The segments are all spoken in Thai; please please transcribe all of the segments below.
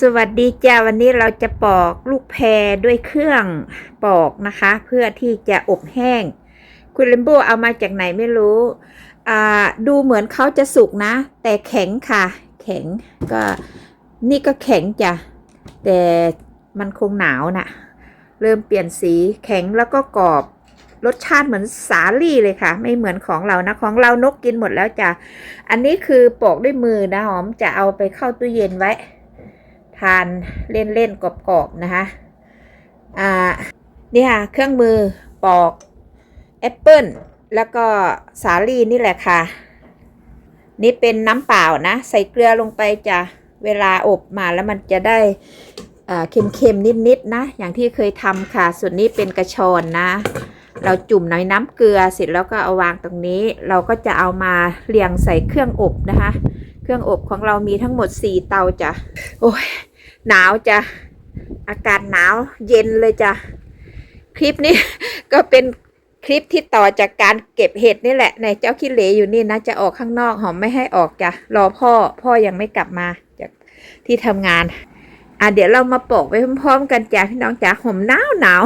สวัสดีจ้าวันนี้เราจะปอกลูกแพรด้วยเครื่องปอกนะคะ เพื่อที่จะอบแห้ง คุณเลมโบเอามาจากไหนไม่รู้ดูเหมือนเขาจะสุกนะ แต่แข็งค่ะ แข็งก็ นี่ก็แข็งจ้ะ แต่มันคงหนาวนะเริ่มเปลี่ยนสีแข็งแล้วก็กรอบ รสชาติเหมือนสาลี่เลยค่ะ ไม่เหมือนของเรานะ ของเรานกกินหมดแล้วจ้ะ อันนี้คือปอกด้วยมือนะหอมจะเอาไปเข้าตู้เย็นไว้ ทานเล่นๆกรอบๆนะคะอ่านี่ค่ะเครื่องมือปอกแอปเปิลแล้วก็สาลี่นี่แหละค่ะ นี่เป็นน้ำเปล่านะ ใส่เกลือลงไปจะ เวลาอบมาแล้วมันจะได้เค็มๆ นิดๆ นะ อย่างที่เคยทำค่ะ ส่วนนี้เป็นกระชอนนะ เราจุ่มในน้ำเกลือเสร็จแล้วก็เอาวางตรงนี้ เราก็จะเอามาเรียงใส่เครื่องอบนะคะ เครื่องอบของเรามีทั้งหมด 4 เตาจ้ะ โอ้ย หนาวจ้ะ อากาศหนาวเย็นเลยจ้ะ คลิปนี้ ก็เป็นคลิปที่ต่อจากการเก็บเห็ดนี่แหละ ในเจ้าขี้เหร่อยู่นี่นะ จะออกข้างนอกหอมไม่ให้ออกจ้ะ รอพ่อ พ่อยังไม่กลับมา ที่ทำงาน อะเดี๋ยวเรามาปอกไปพร้อมๆกันจ้ะพี่น้องจ๋าห่มหนาวหนาว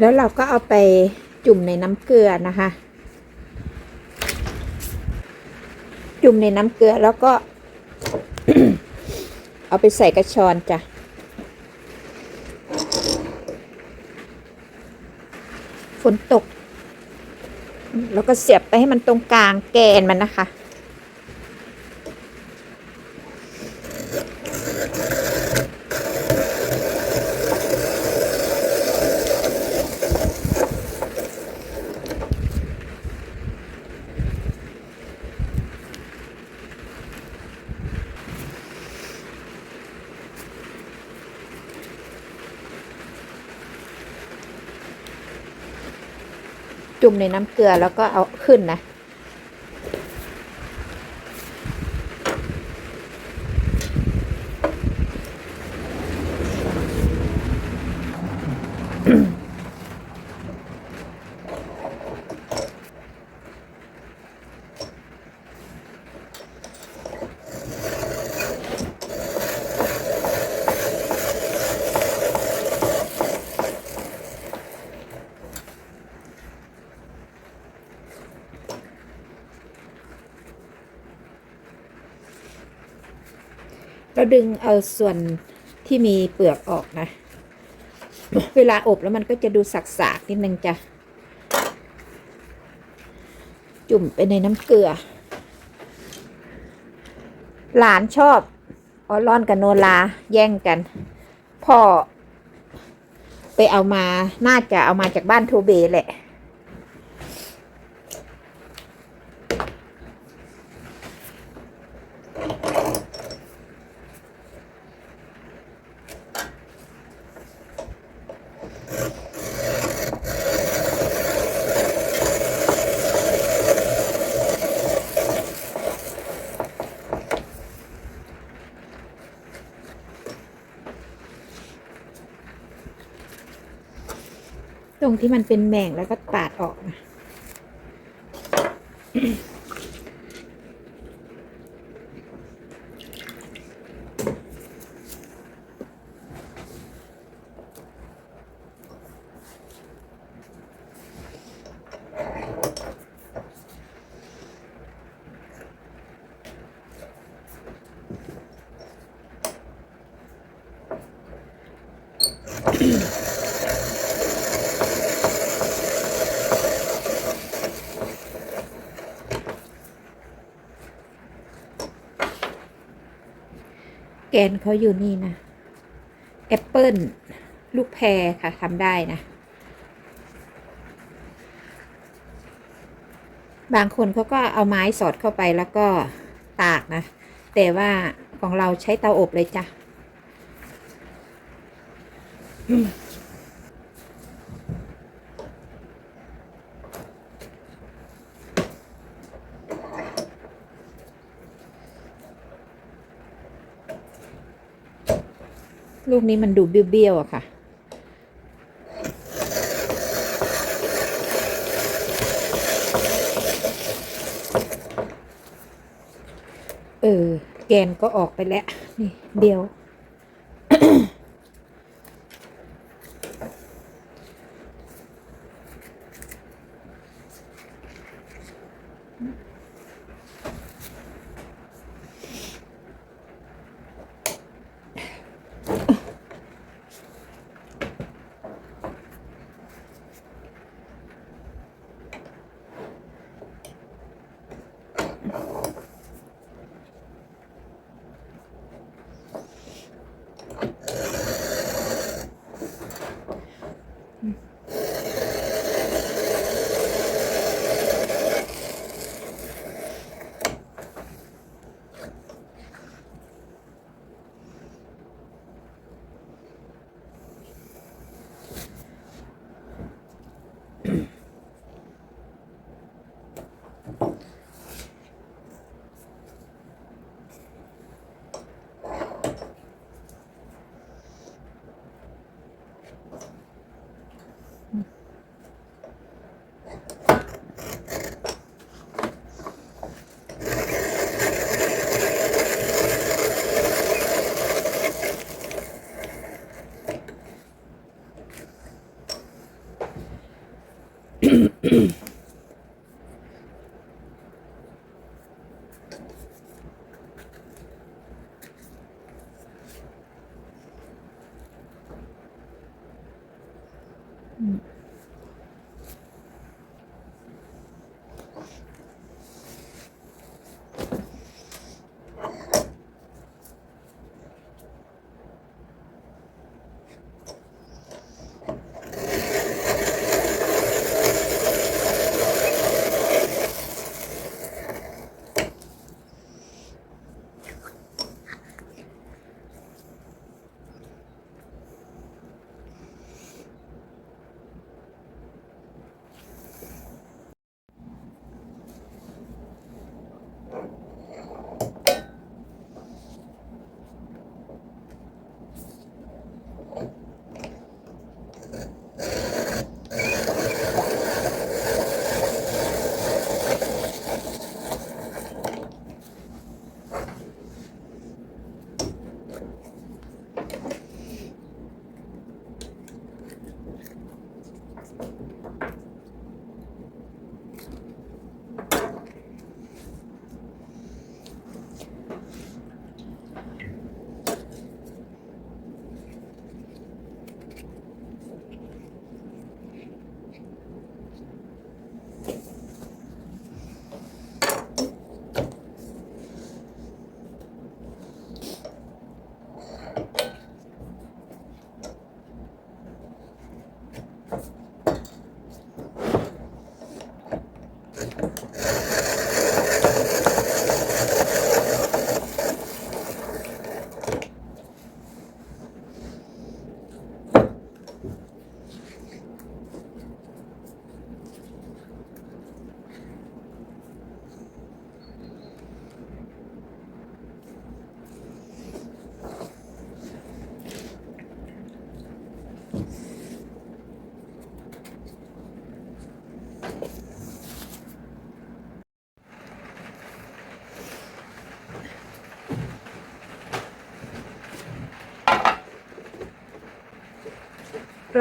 แล้วเราก็เอาไปจุ่มในน้ำเกลือนะคะ จุ่มในน้ำเกลือแล้วก็ เอาไปใส่กระชอนจ้ะฝนตก แล้วก็เสียบไปให้มันตรงกลางแกนมันนะคะ จุ่มในน้ำเกลือแล้วก็เอาขึ้นนะ เราดึงเอาส่วนที่มีเปลือกออกนะ เวลาอบแล้วมันก็จะดูสักๆนิดนึงจ้ะ จุ่มไปในน้ำเกลือ หลานชอบออลอนกับโนลาแย่งกัน พ่อ ไปเอามาน่าจะเอามาจากบ้านโทเบแหละ งที่มันเป็นแหม่งแล้วก็ปาดออกนะ嗯。 แกนเขาอยู่นี่นะแอปเปิลลูกแพรค่ะทำได้นะ บางคนเขาก็เอาไม้สอดเข้าไปแล้วก็ตากนะ แต่ว่าของเราใช้เตาอบเลยจ้ะ ลูกนี้มันดูเบี้ยวๆอะค่ะ เออ แกนก็ออกไปแล้ว นี่เดียว 嗯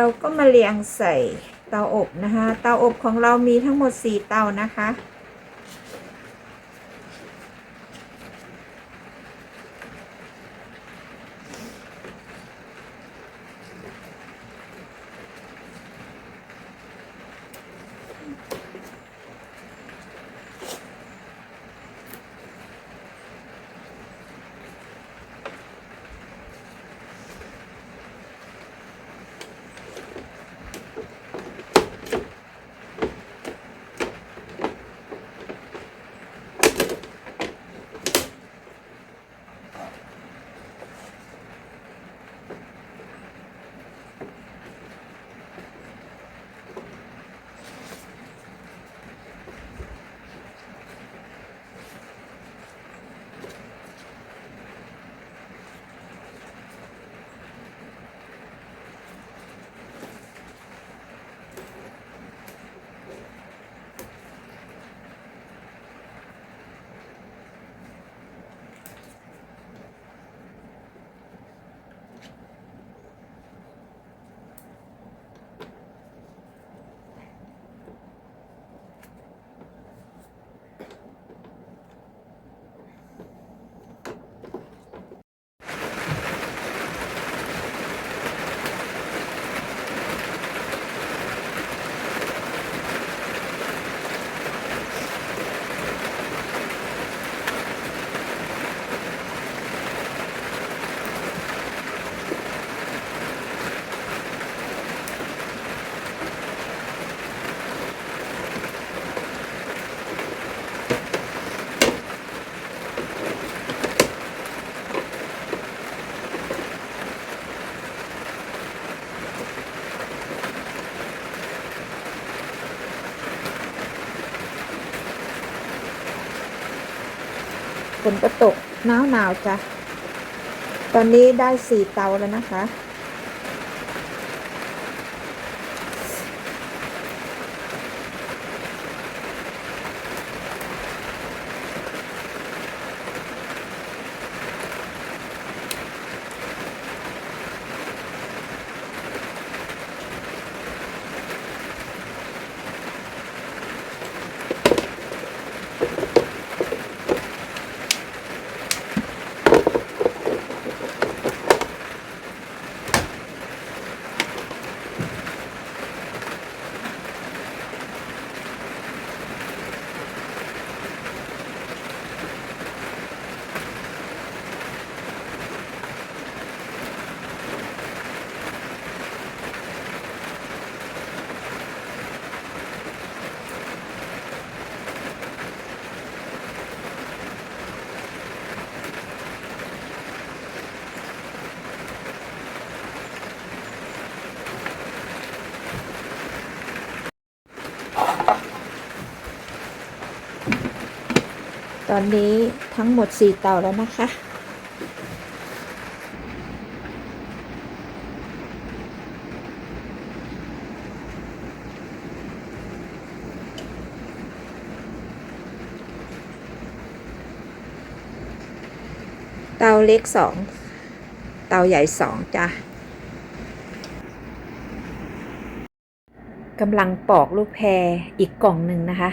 เราก็มาเรียงใส่เตาอบนะคะ เตาอบของเรามีทั้งหมด 4 เตานะคะ นก็ตกหนาวหนาวจ้ะ ตอนนี้ได้สี่เตาแล้วนะคะ ตอนนี้ทั้งหมดสี่เตาแล้วนะคะ เตาเล็กสองเตาใหญ่สองจ้ะกำลังปอกลูกแพรอีกกล่องหนึ่งนะคะ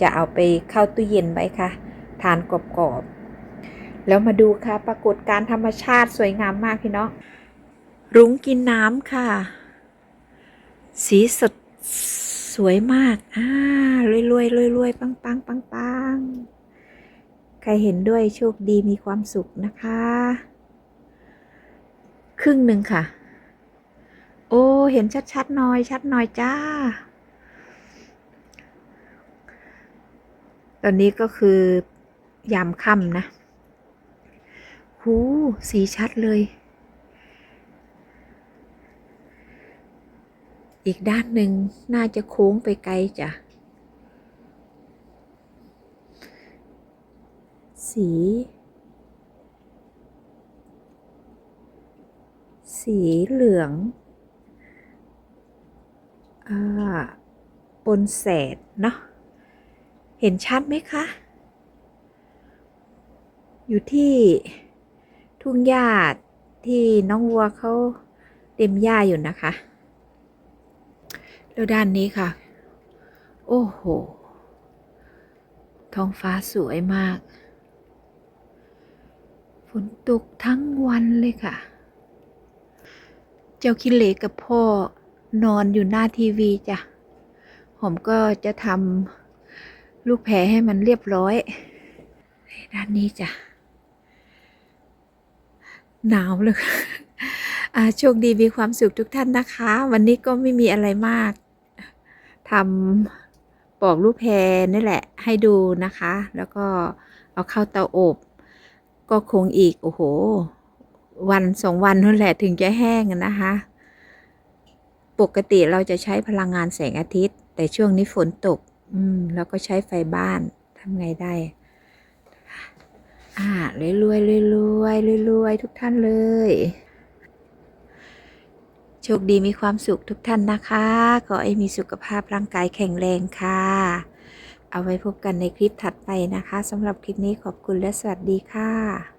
จะเอาไปเข้าตู้เย็นไว้ค่ะ ทานกรอบๆ แล้วมาดูค่ะ ปรากฏการธรรมชาติสวยงามมากพี่น้องรุ้งกินน้ำค่ะ สีสดสวยมาก อ่ารวยรวยรวยรวยปังปังปังปังใครเห็นด้วยโชคดีมีความสุขนะคะ ครึ่งหนึ่งค่ะ โอ้ เห็นชัดๆหน่อย ชัดหน่อยจ้า ตอนนี้ก็คือ ยามค่ำนะ หูสีชัดเลย อีกด้านหนึ่งน่าจะโค้งไปไกลจ้ะ สี สีเหลืองอ่าปนแสดเนาะเห็นชัดไหมคะ อยู่ที่ทุ่งหญ้าที่น้องวัวเขาเต็มหญ้าอยู่นะคะ แล้วด้านนี้ค่ะ โอ้โห ท้องฟ้าสวยมาก ฝนตกทั้งวันเลยค่ะ เจ้าคิเลกับพ่อนอนอยู่หน้าทีวีจ้ะ ผมก็จะทำลูกแพรให้มันเรียบร้อย ด้านนี้จ้ะ หนาวเลยโชคดีมีความสุขทุกท่านนะคะ วันนี้ก็ไม่มีอะไรมากทำปอกลูกแพรนี่แหละ ให้ดูนะคะ แล้วก็เอาเข้าเตาอบ ก็คงอีก โอ้โห วันสองวันนั่นแหละถึงจะแห้งนะคะ ปกติเราจะใช้พลังงานแสงอาทิตย์ แต่ช่วงนี้ฝนตก อืมแล้วก็ใช้ไฟบ้านทำไงได้ อ่ารวยรวยรวยรวยรวยรวยทุกท่านเลย โชคดีมีความสุขทุกท่านนะคะขอให้มีสุขภาพร่างกายแข็งแรงค่ะ เอาไว้พบกันในคลิปถัดไปนะคะสำหรับคลิปนี้ขอบคุณและสวัสดีค่ะ